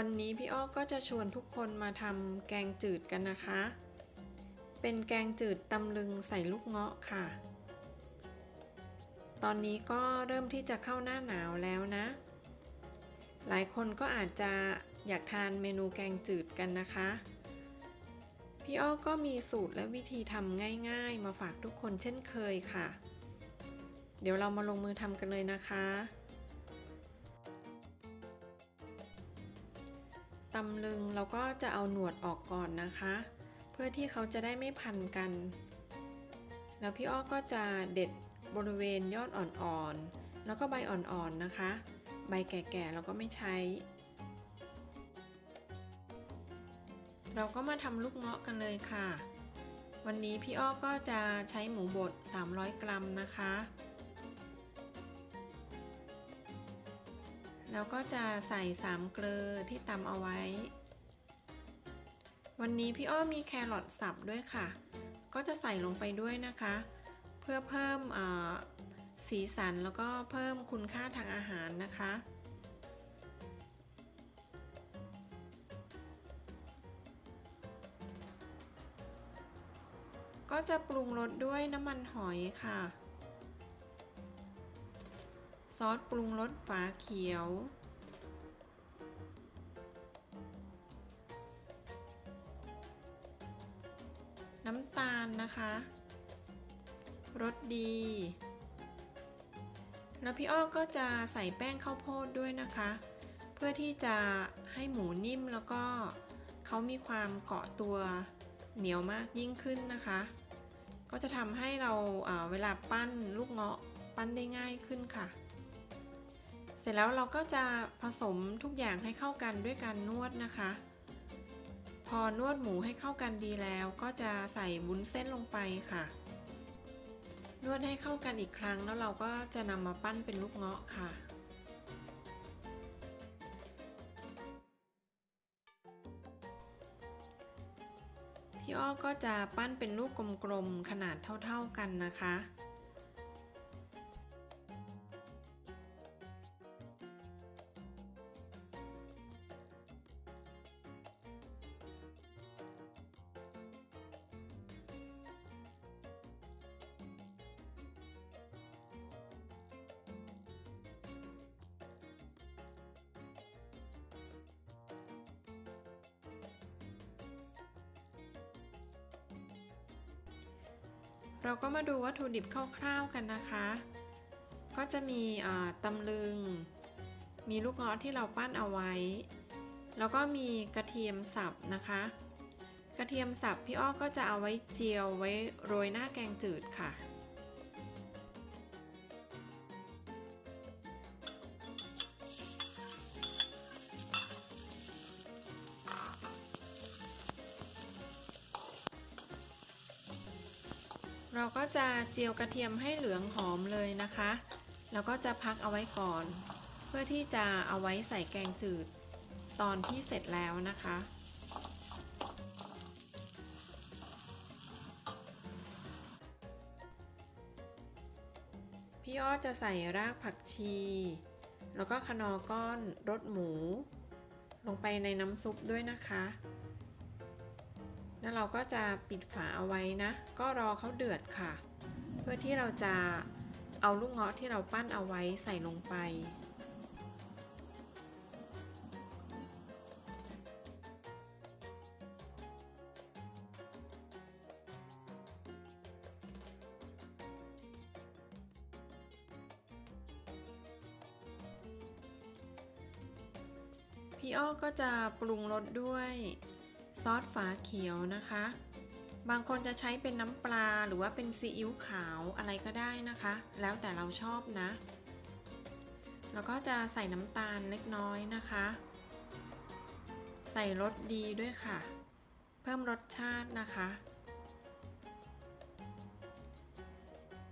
วันนี้พี่อ้อก็จะชวนทุกคนมาทำแกงจืดกันนะคะ เป็นแกงจืดตำลึงใส่ลูกเงาะค่ะ ตอนนี้ก็เริ่มที่จะเข้าหน้าหนาวแล้วนะ หลายคนก็อาจจะอยากทานเมนูแกงจืดกันนะคะ พี่อ้อก็มีสูตรและวิธีทำง่ายๆ มาฝากทุกคนเช่นเคยค่ะ เดี๋ยวเรามาลงมือทำกันเลยนะคะ ตำลึงเราก็จะเอาหนวดออกก่อนนะคะ เพื่อที่เขาจะได้ไม่พันกัน แล้วพี่อ้อก็จะเด็ดบริเวณยอดอ่อนๆ แล้วก็ใบอ่อนๆนะคะ ใบแก่ๆเราก็ไม่ใช้ เราก็มาทำลูกเงาะกันเลยค่ะ วันนี้พี่อ้อก็จะใช้หมูบด 300 กรัมนะคะ แล้วก็จะใส่สามเกลือที่ตำเอาไว้ วันนี้พี่อ้อมีแครอทสับด้วยค่ะ ก็จะใส่ลงไปด้วยนะคะ เพื่อเพิ่มสีสันแล้วก็เพิ่มคุณค่าทางอาหารนะคะ ก็จะปรุงรสด้วยน้ำมันหอยค่ะ ซอสปรุงรสฝาเขียว น้ำตาลนะคะรสดี แล้วพี่อ้อก็จะใส่แป้งข้าวโพดด้วยนะคะ เพื่อที่จะให้หมูนิ่มแล้วก็เขามีความเกาะตัวเหนียวมากยิ่งขึ้นนะคะ ก็จะทำให้เราเวลาปั้นลูกเงาะปั้นได้ง่ายขึ้นค่ะ ร็จแล้วเราก็จะผสมทุกอย่างให้เข้ากันด้วยการนวดนะคะ พอนวดหมูให้เข้ากันดีแล้วก็จะใส่วุ้นเส้นลงไปค่ะ นวดให้เข้ากันอีกครั้งแล้วเราก็จะนำมาปั้นเป็นลูกเงาะค่ะพี่อ้อก็จะปั้นเป็นลูกกลมๆขนาดเท่าๆกันนะคะ เราก็มาดูวัตถุดิบคร่าวๆกันนะคะ ก็จะมีตำลึง มีลูกงอที่เราปั้นเอาไว้ แล้วก็มีกระเทียมสับนะคะ กระเทียมสับพี่อ้อก็จะเอาไว้เจียวไว้โรยหน้าแกงจืดค่ะ เราก็จะเจียวกระเทียมให้เหลืองหอมเลยนะคะ แล้วก็จะพักเอาไว้ก่อน เพื่อที่จะเอาไว้ใส่แกงจืด ตอนที่เสร็จแล้วนะคะ พี่อ้อจะใส่รากผักชี แล้วก็คนอก้อนรสหมู ลงไปในน้ำซุปด้วยนะคะ แล้วเราก็จะปิดฝาเอาไว้นะ ก็รอเขาเดือดค่ะ เพื่อที่เราจะเอาลูกเงาะที่เราปั้นเอาไว้ใส่ลงไป พี่อ้อก็จะปรุงรสด้วย ซอสฝาเขียวนะคะ บางคนจะใช้เป็นน้ำปลาหรือว่าเป็นซีอิ๊วขาวอะไรก็ได้นะคะ แล้วแต่เราชอบนะ แล้วก็จะใส่น้ำตาลเล็กน้อยนะคะ ใส่รสดีด้วยค่ะ เพิ่มรสชาตินะคะ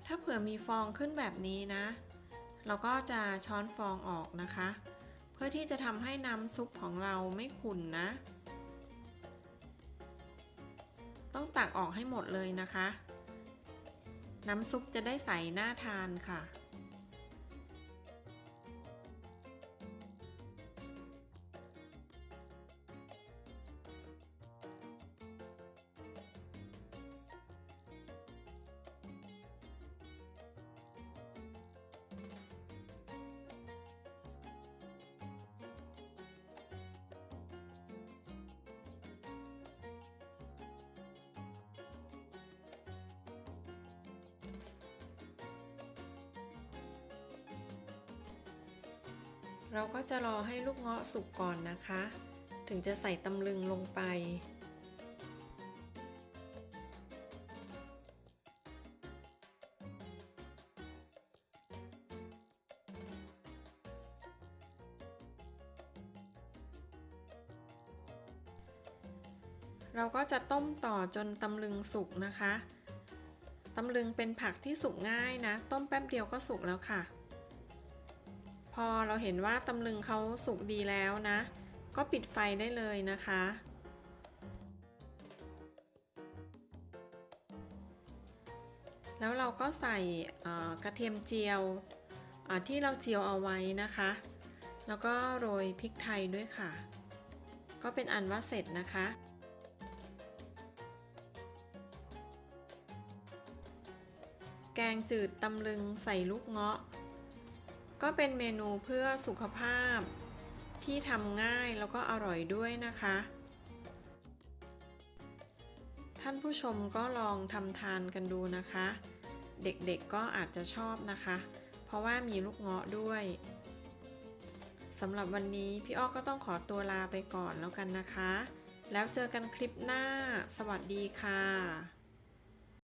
ถ้าเผื่อมีฟองขึ้นแบบนี้นะ เราก็จะช้อนฟองออกนะคะ เพื่อที่จะทำให้น้ำซุปของเราไม่ขุ่นนะ ต้องตักออกให้หมดเลยนะคะ น้ำซุปจะได้ใสน่าทานค่ะ เราก็จะรอให้ลูกเงาะสุกก่อนนะคะ ถึงจะใส่ตำลึงลงไป เราก็จะต้มต่อจนตำลึงสุกนะคะตำลึงเป็นผักที่สุกง่ายนะ ต้มแป๊บเดียวก็สุกแล้วค่ะ พอเราเห็นว่าตำลึงเขาสุกดีแล้วนะ ก็ปิดไฟได้เลยนะคะ แล้วเราก็ใส่กระเทียมเจียวที่เราเจียวเอาไว้นะคะ แล้วก็โรยพริกไทยด้วยค่ะ ก็เป็นอันว่าเสร็จนะคะ แกงจืดตำลึงใส่ลูกเงาะ ก็เป็นเมนูเพื่อสุขภาพที่ทำง่ายแล้วก็อร่อยด้วยนะคะ ท่านผู้ชมก็ลองทำทานกันดูนะคะ เด็กๆก็อาจจะชอบนะคะ เพราะว่ามีลูกเงาะด้วยสำหรับวันนี้พี่อ้อก็ต้องขอตัวลาไปก่อนแล้วกันนะคะ แล้วเจอกันคลิปหน้า สวัสดีค่ะ